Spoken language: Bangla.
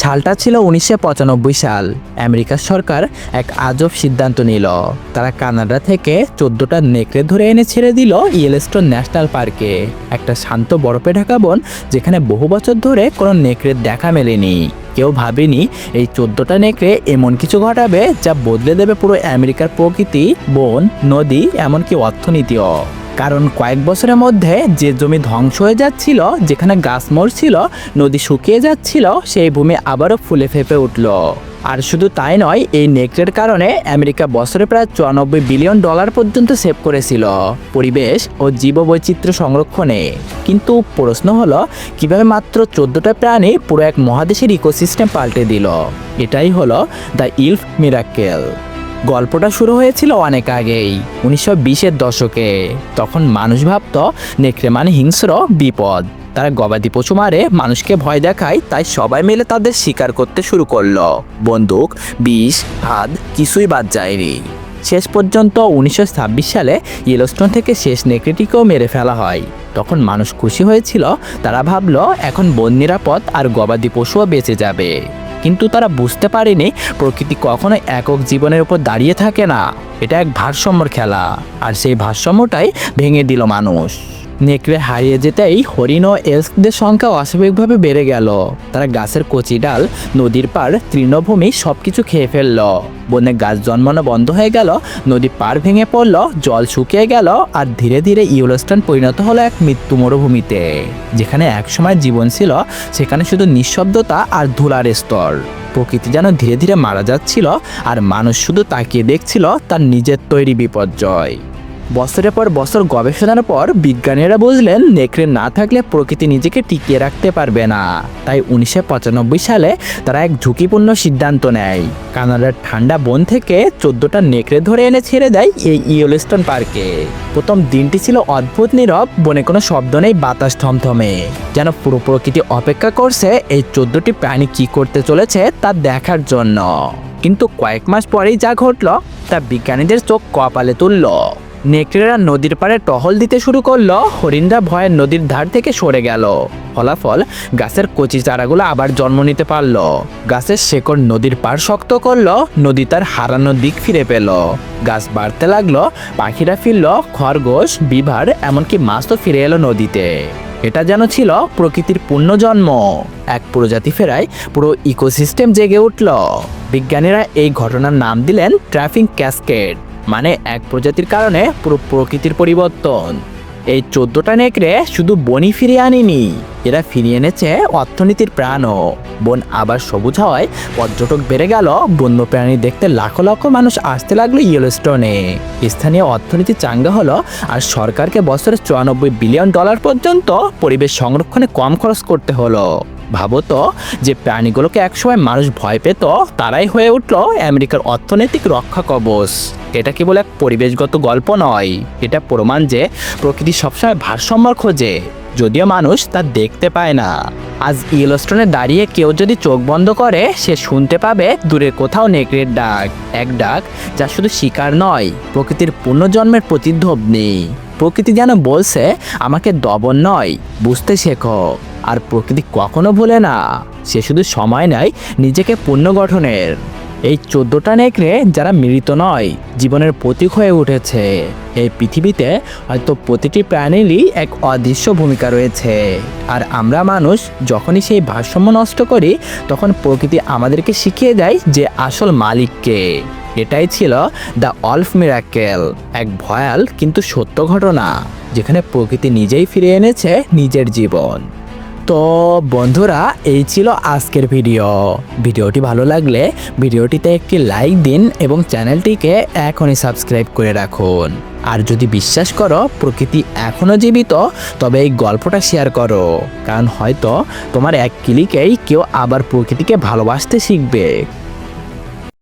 সালটা ছিল উনিশশো পঁচানব্বই সাল। আমেরিকার সরকার এক আজব সিদ্ধান্ত নিল। তারা কানাডা থেকে চোদ্দটা নেকড়ে ধরে এনে ছেড়ে দিল ইয়েলস্টোন ন্যাশনাল পার্কে। একটা শান্ত বরফে ঢাকা বন, যেখানে বহু বছর ধরে কোনো নেকড়ের দেখা মেলেনি। কেউ ভাবেনি এই চোদ্দটা নেকড়ে এমন কিছু ঘটাবে যা বদলে দেবে পুরো আমেরিকার প্রকৃতি, বন, নদী, এমনকি অর্থনীতিও। কারণ কয়েক বছরের মধ্যে যে জমি ধ্বংস হয়ে যাচ্ছিল, যেখানে গাছ মরছিল নদী শুকিয়ে যাচ্ছিল, সেই ভূমি আবারও ফুলে ফেপে উঠল। আর শুধু তাই নয়, এই নেকড়ের কারণে আমেরিকা বছরে প্রায় চুরানব্বই বিলিয়ন ডলার পর্যন্ত সেভ করেছিল পরিবেশ ও জীববৈচিত্র্য সংরক্ষণে। কিন্তু প্রশ্ন হলো, কীভাবে মাত্র চোদ্দটা প্রাণী পুরো এক মহাদেশের ইকোসিস্টেম পাল্টে দিল? এটাই হলো দ্য ইলফ মিরাক্কেল। গল্পটা শুরু হয়েছিল অনেক আগেই, উনিশশো বিশের দশকে। তখন মানুষ ভাবত নেকড়ে মানে হিংস্র, বিপদ। তারা গবাদি পশু মারে, মানুষকে ভয় দেখায়, তাই সবাই মিলে তাদের শিকার করতে শুরু করল। বন্দুক, বিষ, হাত, কিছুই বাদ যায়নি। শেষ পর্যন্ত উনিশশো ছাব্বিশ সালে ইয়েলোস্টোন থেকে শেষ নেকড়েটিকেও মেরে ফেলা হয়। তখন মানুষ খুশি হয়েছিল, তারা ভাবলো, এখন বন নিরাপদ আর গবাদি পশুও বেঁচে যাবে। কিন্তু তারা বুঝতে পারেনি প্রকৃতি কখনো একক জীবনের উপর দাঁড়িয়ে থাকে না। এটা এক ভারসাম্যর খেলা। আর সেই ভারসাম্যটাই ভেঙে দিল মানুষ। নেকড়ে হারিয়ে যেতেই হরিণ ও এলসদের সংখ্যা অস্বাভাবিকভাবে বেড়ে গেল। তারা গাছের কচি ডাল, নদীর পার তৃণভূমি সব কিছু খেয়ে ফেলল। বনে গাছ জন্মানো বন্ধ হয়ে গেল নদী পার ভেঙে পড়ল, জল শুকিয়ে গেল আর ধীরে ধীরে ইউলোস্টান পরিণত হলো এক মৃত্যু মরুভূমিতে, যেখানে একসময় জীবন ছিল, সেখানে শুধু নিঃশব্দতা আর ধুলার স্তর। প্রকৃতি যেন ধীরে ধীরে মারা যাচ্ছিল আর মানুষ শুধু তাকিয়ে দেখছিল তার নিজের তৈরি বিপর্যয়। বছরের পর বছর গবেষণার পর বিজ্ঞানীরা বুঝলেন নেকড়ে না থাকলে প্রকৃতি নিজেকে টিকিয়ে রাখতে পারবে না। তাই উনিশশো পঁচানব্বই সালে তারা এক ঝুঁকিপূর্ণ সিদ্ধান্ত নেয়। কানাডার ঠান্ডা বন থেকে চোদ্দটা নেকড়ে ধরে এনে ছেড়ে দেয় এই ইয়োলিস্টন পার্কে। প্রথম দিনটি ছিল অদ্ভুত নীরব, বনে কোনো শব্দ নেই, বাতাস থমথমে। যেন পুরো প্রকৃতি অপেক্ষা করছে, এই চোদ্দটি প্রাণী কি করতে চলেছে তা দেখার জন্য। কিন্তু কয়েক মাস পরেই যা ঘটল, তা বিজ্ঞানীদের চোখ কপালে তুলল। নেকড়েরা নদীর পাড়ে টহল দিতে শুরু করল, হরিণরা ভয়ে নদীর ধার থেকে সরে গেল। ফলাফল, গাছের কচি চারাগুলো আবার জন্ম নিতে পারল। গাছের শেকড় নদীর পাড় শক্ত করল, নদী তার হারানো দিক ফিরে পেল। গাছ বাড়তে লাগল, পাখিরা ফিরল, খরগোশ, বিভার, এমনকি মাছ তো ফিরে এলো নদীতে। এটা যেন ছিল প্রকৃতির পুণ্যজন্ম এক প্রজাতি ফেরায় পুরো ইকোসিস্টেম জেগে উঠল। বিজ্ঞানীরা এই ঘটনার নাম দিলেন ট্রাফিক ক্যাসকেড। মানে এক প্রজাতির কারণে পুরো প্রকৃতির পরিবর্তন। এই চোদ্দটা নেকড়ে শুধু বনই ফিরিয়ে আনেনি, এরা ফিরিয়ে এনেছে অর্থনীতির প্রাণও। বন আবার সবুজ হওয়ায় পর্যটক বেড়ে গেল, বন্যপ্রাণী দেখতে লাখো লাখো মানুষ আসতে লাগল ইয়েলোস্টোনে স্থানীয় অর্থনীতি চাঙ্গা হলো আর সরকারকে বছরে চুরানব্বই বিলিয়ন ডলার পর্যন্ত পরিবেশ সংরক্ষণে কম খরচ করতে হলো। ভাবো তো যে প্রাণীগুলোকে একসময় মানুষ ভয় পেত, তারাই হয়ে উঠল আমেরিকার অর্থনৈতিক রক্ষা কবচ। এটা কেবল এক পরিবেশগত গল্প নয়। এটা প্রমাণ যে প্রকৃতি সবসময় ভারসাম্য খোঁজে, যদিও মানুষ তা দেখতে পায় না। আজ ইয়েলোস্টোনে দাঁড়িয়ে কেউ যদি চোখ বন্ধ করে, সে শুনতে পাবে দূরে কোথাও নেকড়ের ডাক, এক ডাক যা শুধু শিকার নয়, প্রকৃতির পুনর্জন্মের প্রতিধ্বনি। প্রকৃতি যেন বলছে, আমাকে দবন নয়, বুঝতে শেখো। আর প্রকৃতি কখনো ভুলে না, সে শুধু সময় নেয় নিজেকে পুনর্গঠনের। এই চোদ্দটা নেকড়ে যারা মৃত নয়, জীবনের প্রতীক হয়ে উঠেছে। এই পৃথিবীতে হয়তো প্রতিটি প্রাণীরই এক অদৃশ্য ভূমিকা রয়েছে। আর আমরা মানুষ যখনই সেই ভারসাম্য নষ্ট করি, তখন প্রকৃতি আমাদেরকে শিখিয়ে দেয় যে আসল মালিককে। এটাই ছিল দ্য অল্ফ মিরাকেল, এক ভয়াল কিন্তু সত্য ঘটনা, যেখানে প্রকৃতি নিজেই ফিরে এনেছে নিজের জীবন। তো বন্ধুরা, এই ছিল আজকের ভিডিও ভিডিওটি ভালো লাগলে ভিডিওটিতে একটি লাইক দিন এবং চ্যানেলটিকে এখনই সাবস্ক্রাইব করে রাখুন। আর যদি বিশ্বাস করো, প্রকৃতি এখনও জীবিত, তবে এই গল্পটা শেয়ার করো। কারণ হয়তো তোমার এক ক্লিকেই কেউ আবার প্রকৃতিকে ভালোবাসতে শিখবে।